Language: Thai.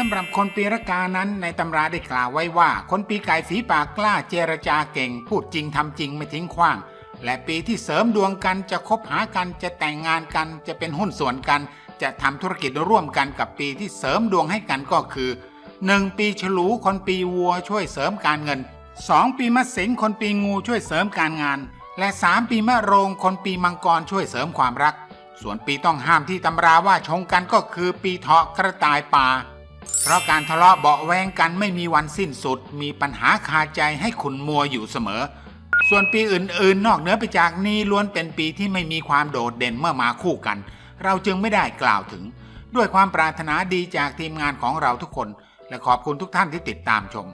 สำหรับคนปีรากานั้นในตำราได้กล่าวไว้ว่า คนปีไก่ฝีปากกล้าเจรจาเก่ง พูดจริงทำจริงไม่ทิ้งขว้าง และปีที่เสริมดวงกันจะคบหากันจะแต่งงานกันจะเป็นหุ้นส่วนกัน จะทำธุรกิจร่วมกันกับปีที่เสริมดวงให้กันก็คือ 1. ปีฉลูคนปีวัวช่วยเสริมการเงิน 2. ปีมะเสงคนปีงูช่วยเสริมการงาน และ 3 ปีมะโรงคนปีมังกรช่วยเสริมความรัก ส่วนปีต้องห้ามที่ตำราว่าชงกันก็คือปีเถาะกระต่ายป่า เพราะการทะเลาะเบาแวงกันไม่มีวันสิ้นสุด มีปัญหาคาใจให้ขุนมัวอยู่เสมอ ส่วนปีอื่นๆ นอกเหนือไปจากนี้ล้วนเป็นปีที่ไม่มีความโดดเด่นเมื่อมาคู่กัน เราจึงไม่ได้กล่าวถึง ด้วยความปรารถนาดีจากทีมงานของเราทุกคน และขอบคุณทุกท่านที่ติดตามชม